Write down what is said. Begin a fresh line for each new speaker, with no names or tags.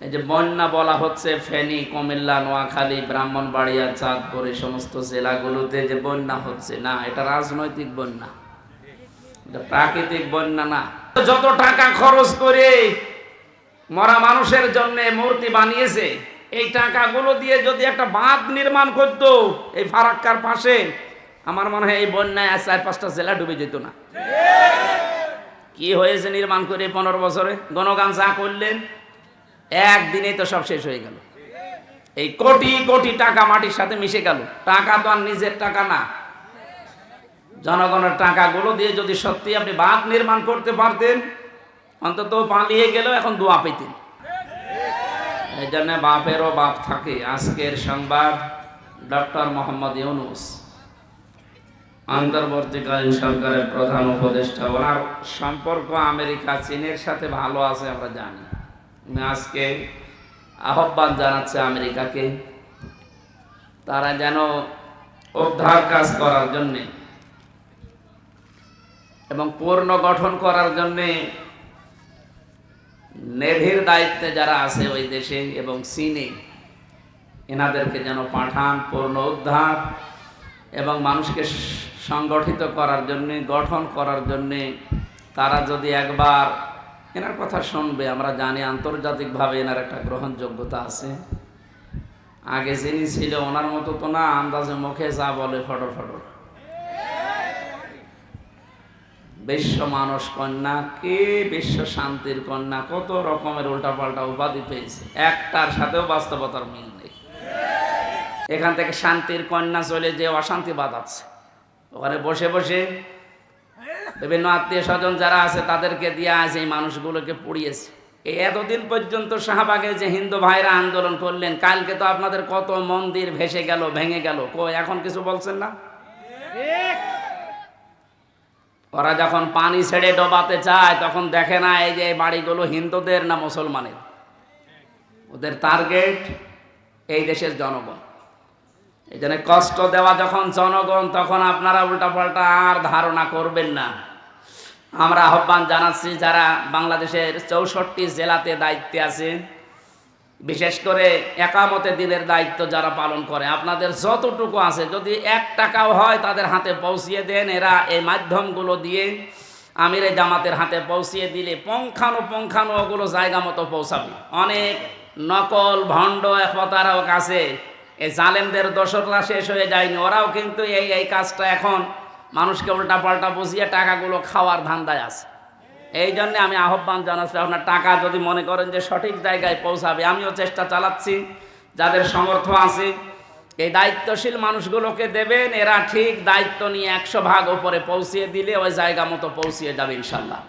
এই যে বন্যা বলা হচ্ছে ফেনী কুমিল্লা নোয়াখালী ব্রাহ্মণবাড়িয়া চাঁদপুর এই সমস্ত জেলাগুলোতে যে বন্যা হচ্ছে না এটা রাজনৈতিক বন্যা। এটা প্রাকৃতিক বন্যা না। যত টাকা খরচ করে মরা মানুষের জন্য মূর্তি বানিয়েছে এই টাকাগুলো দিয়ে যদি একটা বাঁধ নির্মাণ করতো এই ফারাক্কার পাশে আমার মনে হয় এই বন্যায় আর চার পাঁচটা জেলা ডুবে যেত না। কি হয়েছে নির্মাণ করে পনেরো বছরে? গণগান যা করলেন একদিনেই তো সব শেষ হয়ে গেল। এই কোটি কোটি টাকা মাটির সাথে মিশে গেল। টাকা তো আর নিজের টাকা না। জনগণের টাকাগুলো দিয়ে যদি সত্যি আপনি বাঁধ নির্মাণ করতে পারতেন, অন্তত পালিয়ে গেলেও এখন দোয়া পেতেন। এই জন্য বাপেরও বাপ থাকে। আজকের সংবাদ, ডক্টর মোহাম্মদ ইউনুস। অন্তর্বর্তীকালীন সরকারের প্রধান উপদেষ্টা। ওনার সম্পর্ক আমেরিকা, চীনের সাথে ভালো আছে, আমরা জানি। আজকে আহ্বান জানাচ্ছে আমেরিকাকে তারা যেন উদ্ধার কাজ করার জন্যে এবং পূর্ণ গঠন করার জন্যে নেভির দায়িত্বে যারা আছে ওই দেশে এবং চীনে, এনাদেরকে যেন পাঠান পূর্ণ উদ্ধার এবং মানুষকে সংগঠিত করার জন্যে, গঠন করার জন্যে তারা যদি একবার এনার কথা শুনবে, আমরা জানি আন্তর্জাতিকভাবে এনার একটা গ্রহণযোগ্যতা আছে। আগে যিনি ছিল, ওনার মতো তো না, আন্দাজে মুখে যা বলে ফটো ফটর বিশ্ব মানস কন্যা, কে বিশ্ব শান্তির কন্যা, কত রকমের উল্টাপাল্টা উপাধি পেয়েছে। একটার সাথেও বাস্তবতার মিল নেই। এখান থেকে শান্তির কন্যা চলে যে অশান্তি বাঁধাচ্ছে। ওখানে বসে বসে বিভিন্ন আত্মীয় স্বজন যারা আছে, তাদেরকে দিয়ে আজ এই মানুষগুলোকে পুড়িয়েছে। এই এতদিন পর্যন্ত শাহবাগে যে হিন্দু ভাইরা আন্দোলন করলেন, কালকে তো আপনাদের কত মন্দির ভেসে গেল, ভেঙে গেল। কো এখন কিছু বলছেন না? ওরা যখন পানি ছেড়ে ডোবাতে চায়, তখন দেখে না এই যে বাড়িগুলো হিন্দুদের না মুসলমানের? ওদের টার্গেট এই দেশের জনগণ। এই কষ্ট দেওয়া যখন জনগণ, তখন আপনারা উল্টাপাল্টা আর ধারণা করবেন না। আমরা আহ্বান জানাচ্ছি যারা বাংলাদেশের চৌষট্টি জেলাতে দায়িত্বে আছেন বিশেষ করে একামতে দিনের দায়িত্ব যারা পালন করে। আপনাদের যতটুকু আছে, যদি এক টাকাও হয় তাদের হাতে পৌঁছিয়ে দেন। এরা এই মাধ্যমগুলো দিয়ে আমিরে জামাতের হাতে পৌঁছিয়ে দিলে পঙ্খানো পঙ্খানো ওগুলো জায়গা মতো পৌঁছাবে। অনেক নকল, ভণ্ড প্রতারক আছে এই জালেমদের দোসররা শেষ হয়ে যায়নি। ওরাও কিন্তু এই এই কাজটা এখন মানুষকে উল্টা পাল্টা বুঝিয়ে টাকাগুলো খাওয়ার ধান্দায় আছে। এই জন্যে আমি আহ্বান জানাচ্ছি, আপনার টাকা যদি মনে করেন যে সঠিক জায়গায় পৌঁছাবে, আমিও চেষ্টা চালাচ্ছি, যাদের সমর্থ আছে। এই দায়িত্বশীল মানুষগুলোকে দেবেন, এরা ঠিক দায়িত্ব নিয়ে একশো ভাগ ওপরে পৌঁছিয়ে দিলে ওই জায়গা মতো পৌঁছিয়ে যাবে ইনশাল্লাহ।